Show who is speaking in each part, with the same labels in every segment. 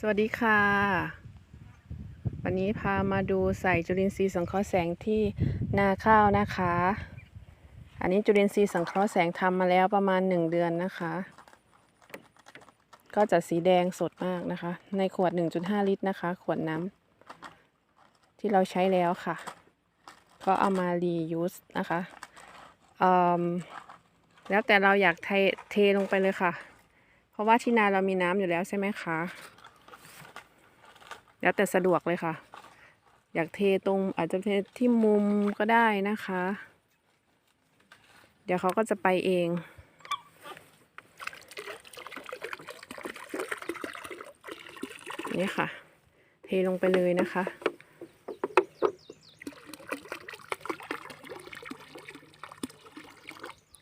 Speaker 1: สวัสดีค่ะ วันนี้พามาดูใส่จุลินทรีย์สังเคราะห์แสงที่นาข้าวนะคะ อันนี้จุลินทรีย์สังเคราะห์แสงทำมาแล้วประมาณ1เดือนนะคะ ก็จะสีแดงสดมากนะคะ ในขวด 1.5 ลิตรนะคะ ขวดน้ำที่เราใช้แล้วค่ะ ก็เอามา reuse นะคะแล้วแต่เราอยากเทเทลงไปเลยค่ะ เพราะว่าที่นาเรามีน้ำอยู่แล้วใช่ไหมคะ แล้วแต่สะดวกเลยค่ะ อยากเทตรงอาจจะเทที่มุมก็ได้นะคะ เดี๋ยวเขาก็จะไปเองนี่ค่ะ เทลงไปเลยนะคะ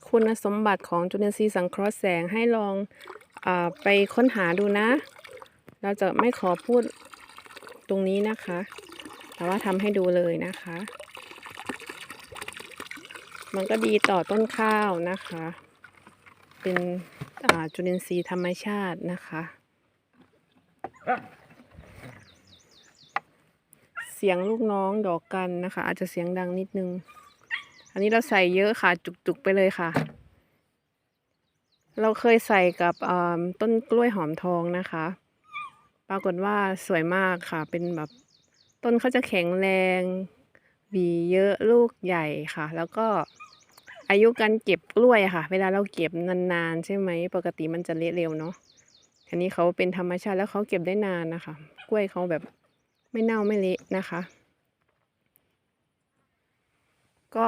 Speaker 1: คุณสมบัติของจุลินทรีย์สังเคราะห์แสงให้ลองอไปค้นหาดูนะ เราจะไม่ขอพูด ตรงนี้นะคะ แต่ว่าทำให้ดูเลยนะคะ มันก็ดีต่อต้นข้าวนะคะ เป็นจุลินทรีย์ธรรมชาตินะคะ เสียงลูกน้องดอกกันนะคะ อาจจะเสียงดังนิดนึง อันนี้เราใส่เยอะค่ะ จุกๆไปเลยค่ะเราเคยใส่กับต้นกล้วยหอมทองนะคะ ปรากฏว่าสวยมากค่ะ เป็นแบบต้นเขาจะแข็งแรงหวีเยอะลูกใหญ่ค่ะ แล้วก็อายุการเก็บกล้วยค่ะ เวลาเราเก็บนานๆ ใช่ไหมปกติมันจะเละเร็วเนาะอันนี้เขาเป็นธรรมชาติแล้วเขาเก็บได้นานนะคะ กล้วยเขาแบบไม่เน่าไม่เละนะคะ ก็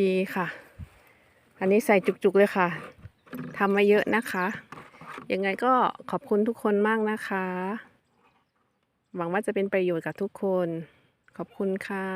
Speaker 1: ดีค่ะ อันนี้ใส่จุกๆเลยค่ะทำมาเยอะนะคะยังไงก็ขอบคุณทุกคนมากนะคะ หวังว่าจะเป็นประโยชน์กับทุกคน ขอบคุณค่ะ